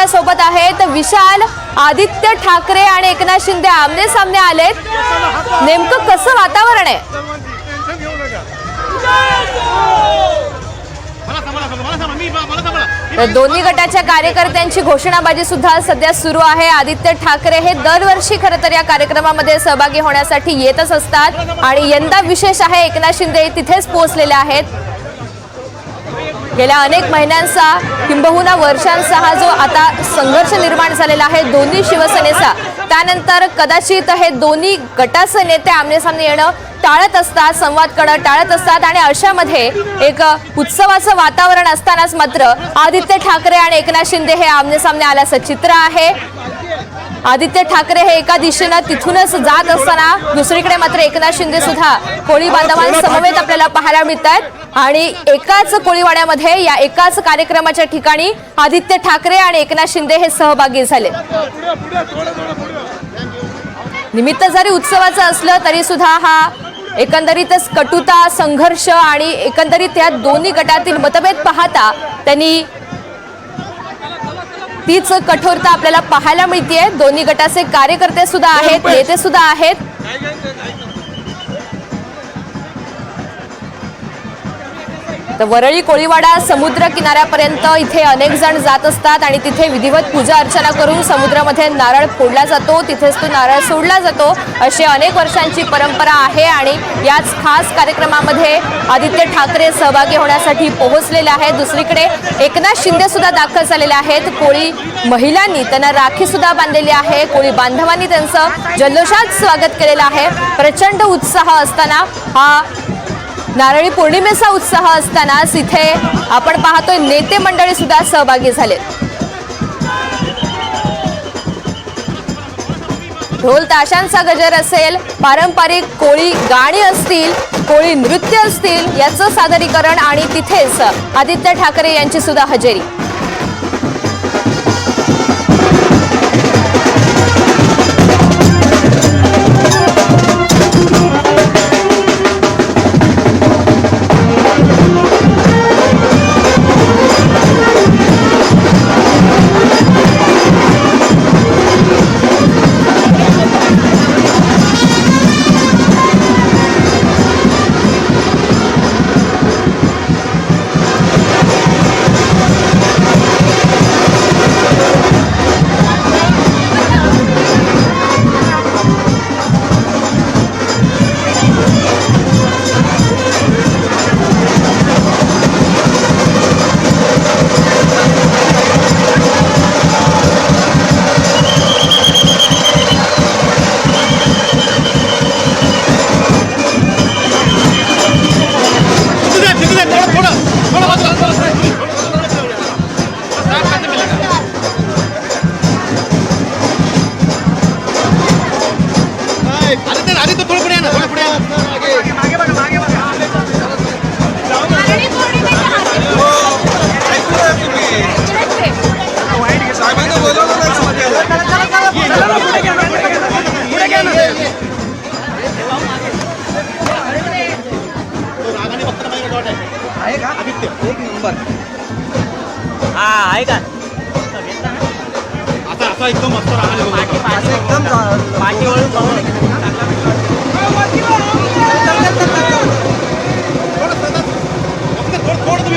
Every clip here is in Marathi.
आपल्यासोबत आहेत विशाल आदित्य ठाकरे आणि एकनाथ शिंदे. आमने सामने आलेत. नेमकं कसं वातावरण आहे? दोन्ही गटाच्या कार्यकर्त्यांची घोषणाबाजी सुद्धा सध्या सुरू आहे. आदित्य ठाकरे हे दरवर्षी खरं तर या कार्यक्रमामध्ये सहभागी होण्यासाठी येतच असतात. आणि यंदा विशेष आहे एकनाथ शिंदे तिथेच पोहोचलेले आहेत. गेल्या अनेक महिन्यांचा किंबहुना वर्षांचा हा जो आता संघर्ष निर्माण झालेला आहे दोन्ही शिवसेनेचा त्यानंतर कदाचित हे दोन्ही गटाचे नेते आमनेसामने येणं टाळत असतात संवाद करणं टाळत असतात आणि अशामध्ये एक उत्सवाचं वातावरण असतानाच मात्र आदित्य ठाकरे आणि एकनाथ शिंदे हे आमनेसामने आल्याचं चित्र आहे. आदित्य ठाकरे हे एका दिशेनं तिथूनच जात असताना दुसरीकडे मात्र एकनाथ शिंदे सुद्धा कोळी बांधवांसमवेत आपल्याला पाहायला मिळत आहेत आणि एकाच कोळीवाड्यामध्ये या एकाच कार्यक्रमाच्या ठिकाणी आदित्य ठाकरे आणि एकनाथ शिंदे हे सहभागी झाले. निमित्त जरी उत्सवाचं असलं तरी सुद्धा हा एकंदरीतच कटुता संघर्ष आणि एकंदरीत या दोन्ही गटातील मतभेद पाहता त्यांनी तीच कठोरता आपल्याला पाहायला मिळतीये. दोन्ही गटाचे कार्यकर्ते सुद्धा आहेत नेते सुद्धा आहेत. तर वरळी कोळीवाडा समुद्र किनाऱ्यापर्यंत इथे अनेक जण जात असतात आणि तिथे विधिवत पूजा अर्चना करून समुद्रामध्ये नारळ फोडला जातो. तिथेच तो नारळ सोडला जातो. अशी अनेक वर्षांची परंपरा आहे आणि याच खास कार्यक्रमामध्ये आदित्य ठाकरे सहभागी होण्यासाठी पोहोचलेले आहेत. दुसरीकडे एकनाथ शिंदेसुद्धा दाखल झालेले आहेत. कोळी महिलांनी त्यांना राखीसुद्धा बांधलेली आहे. कोळी बांधवांनी त्यांचं जल्लोषात स्वागत केलेलं आहे. प्रचंड उत्साह असताना हा नारळी पौर्णिमेचा उत्साह असतानाच इथे आपण पाहतोय नेते मंडळी सुद्धा सहभागी झाले ढोल ताशांचा गजर असेल पारंपरिक कोळी गाणी असतील कोळी नृत्य असतील याचं सादरीकरण आणि तिथेच आदित्य ठाकरे यांची सुद्धा हजेरी. आहे का आता एकदम मस्त एकदम पाठी वळून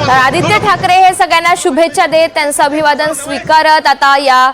तर आदित्य ठाकरे हे सगळ्यांना शुभेच्छा देत त्यांचं अभिवादन स्वीकारत आता या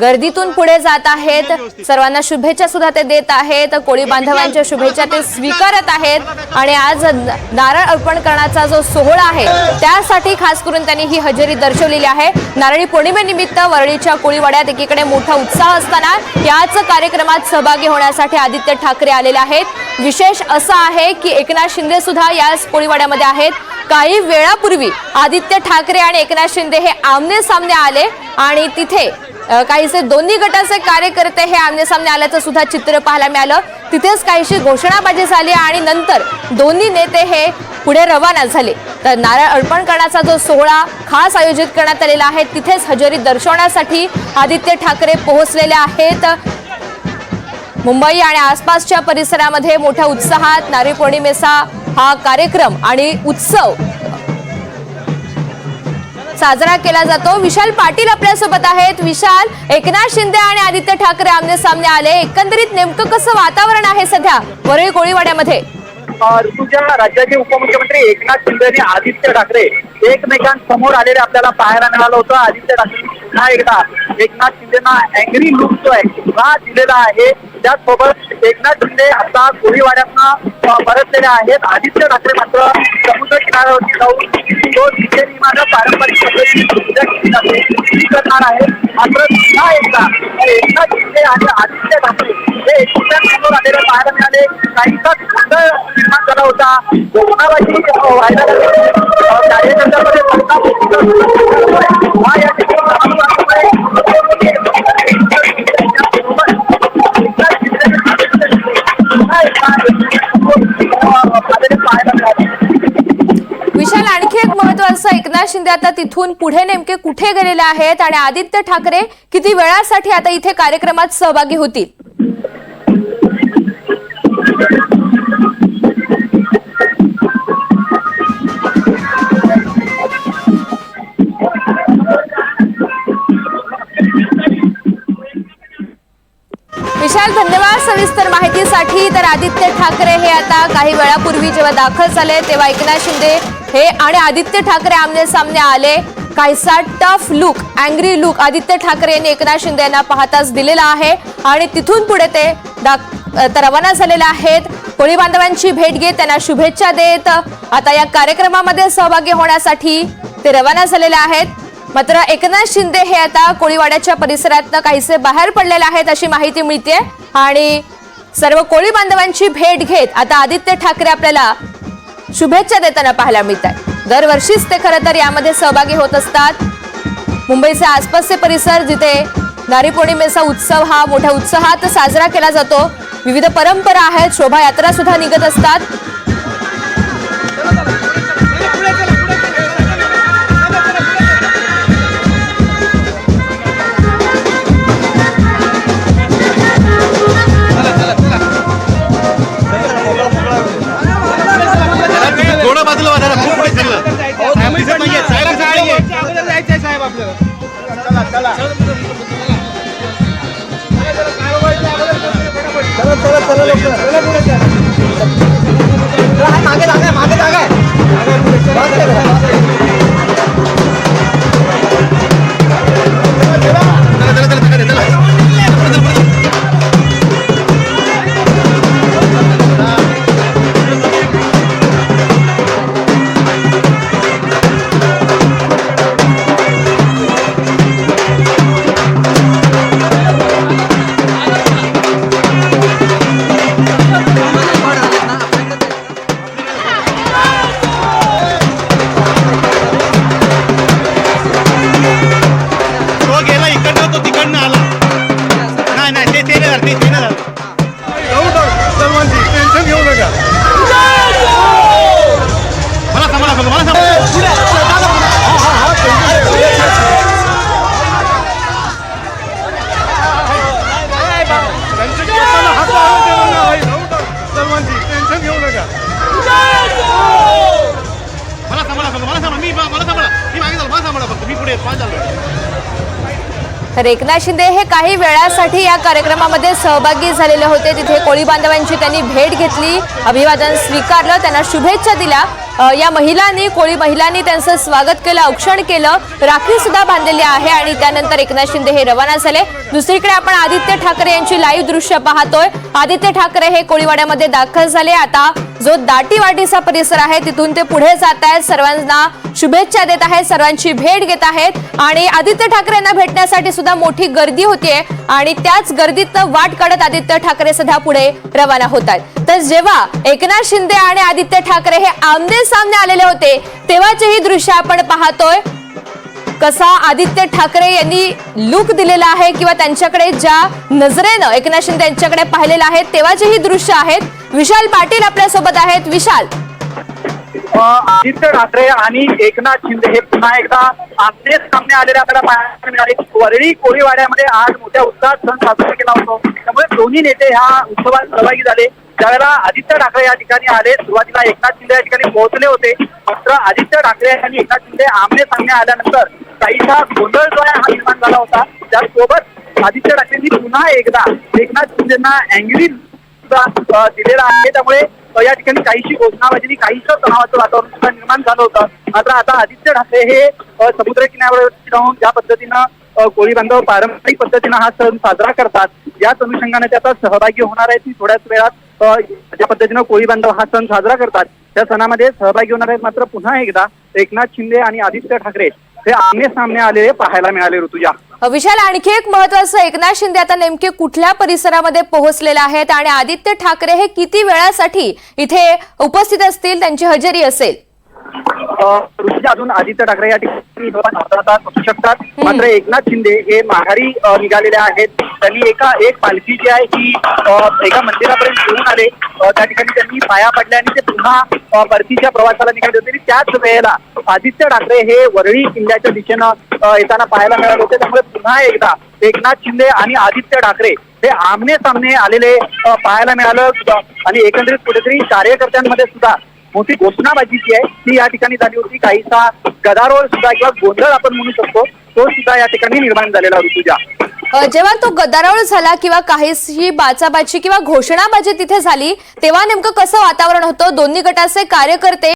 गर्दीतून पुढे जात आहेत. सर्वांना शुभेच्छा सुद्धा ते देत आहेत. कोळी बांधवांच्या शुभेच्छा ते स्वीकारत आहेत. आणि आज नारळ अर्पण करण्याचा जो सोहळा आहे त्यासाठी खास करून त्यांनी ही हजेरी दर्शवलेली आहे. नारळी पौर्णिमेनिमित्त वरळीच्या कोळीवाड्यात एकीकडे मोठा उत्साह असताना याच कार्यक्रमात सहभागी होण्यासाठी आदित्य ठाकरे आलेले आहेत. विशेष असं आहे की एकनाथ शिंदे सुद्धा याच कोळीवाड्यामध्ये आहेत. काही वेळापूर्वी आदित्य ठाकरे आणि एकनाथ शिंदे हे आमने सामने आले आणि तिथे काहीसे दोन्ही गटाचे कार्यकर्ते हे आमनेसामने आल्याचं सुद्धा चित्र पाहायला मिळालं. तिथेच काहीशी घोषणाबाजी झाली आणि नंतर दोन्ही नेते हे पुढे रवाना झाले. तर नारळ अर्पण करण्याचा जो सोहळा खास आयोजित करण्यात आलेला आहे तिथेच हजेरी दर्शवण्यासाठी आदित्य ठाकरे पोहोचलेले आहेत. मुंबई आणि आसपासच्या परिसरामध्ये मोठ्या उत्साहात नारळी पौर्णिमेचा हा कार्यक्रम आणि उत्सव साजरा केला जातो. विशाल पाटील आपल्यासोबत आहेत. विशाल एकनाथ शिंदे आणि आदित्य ठाकरे आमने सामने आले. एकंदरीत नेमकं कसं वातावरण आहे सध्या? वरळी कोळीवाड्यामध्ये. ऋतूच्या राज्याचे उपमुख्यमंत्री एकनाथ शिंदे आणि आदित्य ठाकरे एकमेकांसमोर आलेले आपल्याला पाहायला मिळालं होतं. आदित्य ठाकरे पुन्हा एकदा एकनाथ शिंदेना अँग्री लुक जो आहे हा दिलेला आहे. त्याचसोबत एकनाथ शिंदे आता कोळीवाड्यातनं परतलेले आहेत. आदित्य ठाकरे मात्र समुद्र किनाऱ्यावरती जाऊन तो तिथे विमानं पारंपरिक पद्धतीने पूजा केली जाते ती करणार आहे. मात्र पुन्हा एकदा एकनाथ शिंदे आणि आदित्य ठाकरे हे एकमेकांसमोर आलेले पाहायला मिळाले. काहीसा गोंधळ निर्माण झाला होता. कोरोनाबाजी व्हायला लागली. कार्यकर्त्यांमध्ये शिंदे आता तिथून पुढे नेमके कुठे गेलेले आहेत? आणि आदित्य ठाकरे किती वेळासाठी आता इथे कार्यक्रमात सहभागी होतील? विशाल धन्यवाद सविस्तर माहितीसाठी. तर आदित्य ठाकरे हे आता काही वेळापूर्वी जेव्हा दाखल झाले तेव्हा एकनाथ शिंदे हे आणि आदित्य ठाकरे आमने सामने आले. काहीसा tough look angry look Aditya Thackeray यांनी एकनाथ शिंदे यांना पाहताच दिलेला आहे. आणि तिथून पुढे ते दाख- तर रवाना झालेले आहेत. कोळी बांधवांची भेट घेत त्यांना शुभेच्छा देत. आता या कार्यक्रमामध्ये सहभागी होण्यासाठी ते रवाना झालेले आहेत. मात्र एकनाथ शिंदे हे आता कोळीवाड्याच्या परिसरात काहीसे बाहेर पडलेले आहेत अशी माहिती मिळते आणि सर्व कोळी बांधवांची भेट घेत आता आदित्य ठाकरे आपल्याला शुभेच्छा देताना पाहायला मिळतात. दरवर्षीच ते खरं तर यामध्ये सहभागी होत असतात. मुंबईचे आसपासचे परिसर जिथे नारी पौर्णिमेचा उत्सव हा मोठ्या उत्साहात साजरा केला जातो विविध परंपरा आहेत शोभायात्रा सुद्धा निघत असतात. वाजा खूप पुढे चाललं साहेब दिसत नाहीये साहेब नाहीये साहेब आपल्याला मागे जागा मागे जागा आहे. एकनाथ शिंदे हे काही वेळासाठी या कार्यक्रमामध्ये सहभागी झालेले होते. तिथे कोळी बांधवांची त्यांनी भेट घेतली अभिवादन स्वीकारलं त्यांना शुभेच्छा दिल्या. या महिलांनी कोळी महिलांनी त्यांचं स्वागत केलं औक्षण केलं. राखी सुद्धा बांधलेली आहे आणि त्यानंतर एकनाथ शिंदे हे रवाना झाले. दुसरीकडे आपण आदित्य ठाकरे यांची लाईव्ह दृश्य पाहतोय. आदित्य ठाकरे हे कोळीवाड्यामध्ये दाखल झाले. आता जो दाटीवाटीचा परिसर आहे तिथून ते पुढे जात आहेत. सर्वांना शुभेच्छा देत आहेत सर्वांची भेट घेत आहेत. आणि आदित्य ठाकरे यांना भेटण्यासाठी सुद्धा मोठी गर्दी होतीये. आणि त्याच गर्दीत वाट काढत आदित्य ठाकरे सुद्धा पुढे रवाना होत आहेत. तर जेव्हा एकनाथ शिंदे आणि आदित्य ठाकरे हे आमने सामने आलेले होते तेव्हाचेही दृश्य आपण पाहतोय. कसा आदित्य ठाकरे यांनी लुक दिलेला आहे किंवा त्यांच्याकडे ज्या नजरेनं एकनाथ शिंदे यांच्याकडे पाहिलेलं आहे तेव्हाचेही दृश्य आहेत. विशाल पाटील आपल्यासोबत आहेत. विशाल. आदित्य ठाकरे आणि एकनाथ शिंदे हे पुन्हा एकदा आमने सामने आलेले आपल्याला पाहायला मिळाले. वरळी कोळीवाड्यामध्ये आज मोठ्या उत्साहात सण साजरा केला होता. त्यामुळे दोन्ही नेते ह्या उत्सवात सहभागी झाले. त्यावेळेला आदित्य ठाकरे या ठिकाणी आले सुरुवातीला एकनाथ शिंदे या ठिकाणी पोहोचले होते. मात्र आदित्य ठाकरे आणि एकनाथ शिंदे आमने सामने आल्यानंतर काहीसा गोंधळ जो आहे हा निर्माण झाला होता. त्यासोबत आदित्य ठाकरेंनी पुन्हा एकदा एकनाथ शिंदेना अँग्री दिलेला आहे. त्यामुळे या ठिकाणी काहीशी घोषणाबाजी काहीसं तणावाचं वातावरण सुद्धा निर्माण झालं होतं. मात्र आता आदित्य ठाकरे हे समुद्र किनाऱ्यावरती राहून ज्या पद्धतीनं कोळी बांधव पारंपरिक पद्धतीनं हा सण साजरा करतात याच अनुषंगाने त्याचा सहभागी होणार आहेत. ती थोड्याच वेळात ज्या पद्धतीनं कोळी बांधव हा सण साजरा करतात त्या सणामध्ये सहभागी होणार आहेत मात्र पुन्हा एकदा एकनाथ शिंदे आणि आदित्य ठाकरे हे आमने सामने आलेले पाहायला मिळाले ऋतुजा. विशाल आणखी एक महत्वाचं एकनाथ शिंदे आता नेमके कुठल्या परिसरामध्ये पोहोचलेले आहेत? आणि आदित्य ठाकरे हे किती वेळासाठी इथे उपस्थित असतील? त्यांची हजेरी असेल. ऋषी अजून आदित्य ठाकरे या ठिकाणी असू शकतात. मात्र एकनाथ शिंदे हे माघारी निघालेले आहेत. त्यांनी एका एक पालखी जी आहे ती एका मंदिरापर्यंत घेऊन आले. त्या ठिकाणी त्यांनी पाया पडल्या आणि ते पुन्हा परतीच्या प्रवासाला निघाले होते. आणि त्याच वेळेला आदित्य ठाकरे हे वरळी किल्ल्याच्या दिशेनं येताना पाहायला मिळाले होते. त्यामुळे पुन्हा एकदा एकनाथ शिंदे आणि आदित्य ठाकरे हे आमने सामने आलेले पाहायला मिळालं. आणि एकंदरीत कुठेतरी कार्यकर्त्यांमध्ये सुद्धा मोठी घोषणाबाजी जी आहे. ती या ठिकाणी झाली होती. काहीसा गदारोळ सुद्धा किंवा गोंधळ आपण म्हणू शकतो. तो सुद्धा या ठिकाणी निर्माण झालेला ऋतुजा जेव्हा तो गदारोळ झाला किंवा काहीशी बाचाबाची किंवा घोषणाबाजी तिथे झाली तेव्हा नेमकं कसं वातावरण होतं? दोन्ही गटाचे कार्यकर्ते